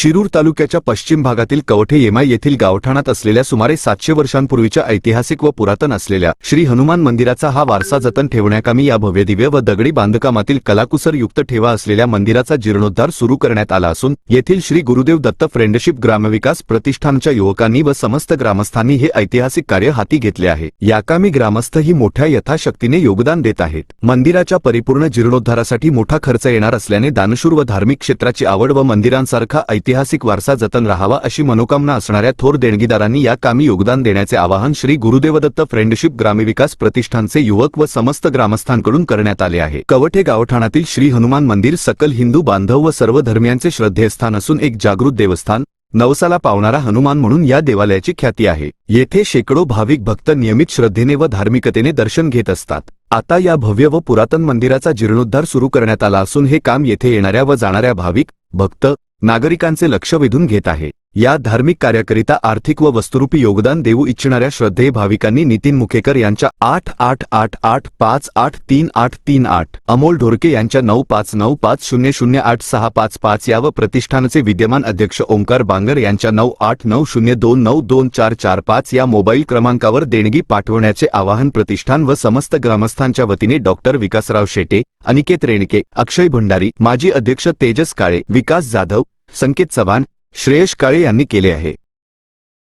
शिरूर तालुक्याच्या पश्चिम भागातील कवठे येमाय येथील गावठाणात असलेल्या सुमारे सातशे वर्षांपूर्वीच्या ऐतिहासिक व पुरातन असलेल्या श्री हनुमान मंदिराचा हा वारसा जतन ठेवण्याकामी या भव्यदिव्य व दगडी बांधकामातील कलाकुसर युक्त ठेवा असलेल्या मंदिराचा जीर्णोद्धार सुरू करण्यात आला असून येथील श्री गुरुदेव दत्त फ्रेंडशिप ग्रामविकास प्रतिष्ठानच्या युवकांनी व समस्त ग्रामस्थांनी हे ऐतिहासिक कार्य हाती घेतले आहे. याकामी ग्रामस्थ ही मोठ्या यथाशक्तीने योगदान देत आहेत. मंदिराच्या परिपूर्ण जीर्णोद्धारासाठी मोठा खर्च येणार असल्याने दानशूर व धार्मिक क्षेत्राची आवड व मंदिरांसारखा ऐतिहासिक ऐतिहासिक वारसा जतन राहावा अशी मनोकामना असणाऱ्या थोर देणगीदारांनी या कामी योगदान देण्याचे आवाहन श्री गुरुदेवदत्त फ्रेंडशिप ग्रामविकास प्रतिष्ठानचे युवक व समस्त ग्रामस्थांकडून करण्यात आले आहे. कवठे गावठाणातील श्री हनुमान मंदिर सकल हिंदू बांधव व सर्व धर्मियांचे श्रद्धेस्थान असून एक जागृत देवस्थान नवसाला पावणारा हनुमान म्हणून या देवालयाची ख्याती आहे. येथे शेकडो भाविक भक्त नियमित श्रद्धेने व धार्मिकतेने दर्शन घेत असतात. आता या भव्य व पुरातन मंदिराचा जीर्णोद्धार सुरू करण्यात आला असून हे काम येथे येणाऱ्या व जाणाऱ्या भाविक भक्त नागरिकांचे लक्ष वेधून घेत आहे. या धार्मिक कार्याकरिता आर्थिक व वस्तुरूपी योगदान देऊ इच्छिणाऱ्या श्रद्धेय भाविकांनी नितीन मुखेकर यांच्या आठ आठ आठ आठ पाच आठ तीन आठ तीन आठ अमोल ढोरके यांच्या नऊ पाच नऊ पाच शून्य शून्य आठ सहा पाच पाच या व प्रतिष्ठानचे विद्यमान अध्यक्ष ओंकार बांगर यांच्या नऊ आठ नऊ शून्य दोन नऊ दोन चार चार पाच या मोबाईल क्रमांकावर देणगी पाठवण्याचे आवाहन प्रतिष्ठान व समस्त ग्रामस्थांच्या वतीने डॉक्टर विकासराव शेटे अनिकेत रेणके अक्षय भंडारी माजी अध्यक्ष तेजस काळे विकास जाधव संकेत चव्हाण श्रेयश काळे यांनी केले आहे.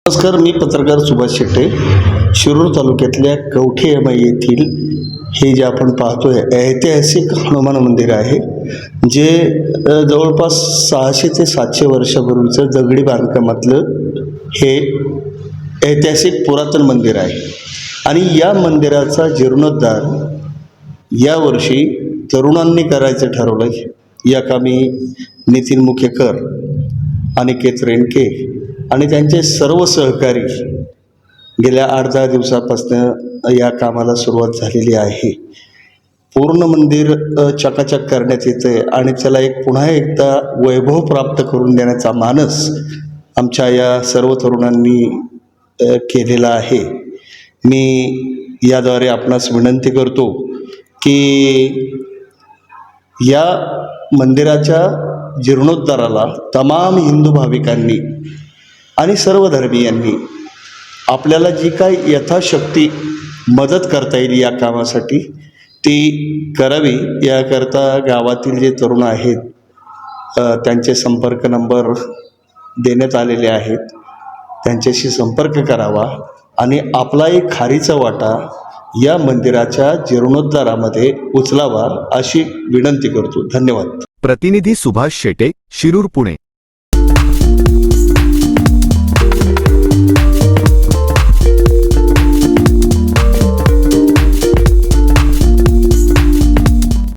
नमस्कार मी पत्रकार सुभाष शेट्टे शिरूर तालुक्यातल्या कवठे एमाई येथील हे जे आपण पाहतोय ऐतिहासिक हनुमान मंदिर आहे जे जवळपास सहाशे ते सातशे वर्षापूर्वीचं दगडी बांधकामातलं हे ऐतिहासिक पुरातन मंदिर आहे. आणि या मंदिराचा जीर्णोद्धार यावर्षी तरुणांनी करायचं ठरवलं या कामी नितीन मुखेकर अनिकेत रेणके आणि त्यांचे सर्व सहकारी गेल्या आठ दहा दिवसापासनं या कामाला सुरुवात झालेली आहे. पूर्ण मंदिर चकाचक करण्यात येतं आहे आणि त्याला एक पुन्हा एकदा वैभव प्राप्त करून देण्याचा मानस आमच्या या सर्व तरुणांनी केलेला आहे. मी याद्वारे आपणास विनंती करतो की या मंदिराच्या जीर्णोद्धाराला तमाम हिंदू भाविकांनी आणि सर्व धर्मीयांनी आपल्याला जी काय यथाशक्ती मदत करता येईल या कामासाठी ती करावी. याकरता गावातील जे तरुण आहेत त्यांचे संपर्क नंबर देण्यात आलेले आहेत. त्यांच्याशी संपर्क करावा आणि आपला एक खारीचा वाटा या मंदिराच्या जीर्णोद्धारामध्ये उचलावा अशी विनंती करतो. धन्यवाद. प्रतिनिधी सुभाष शेटे शिरूर पुणे.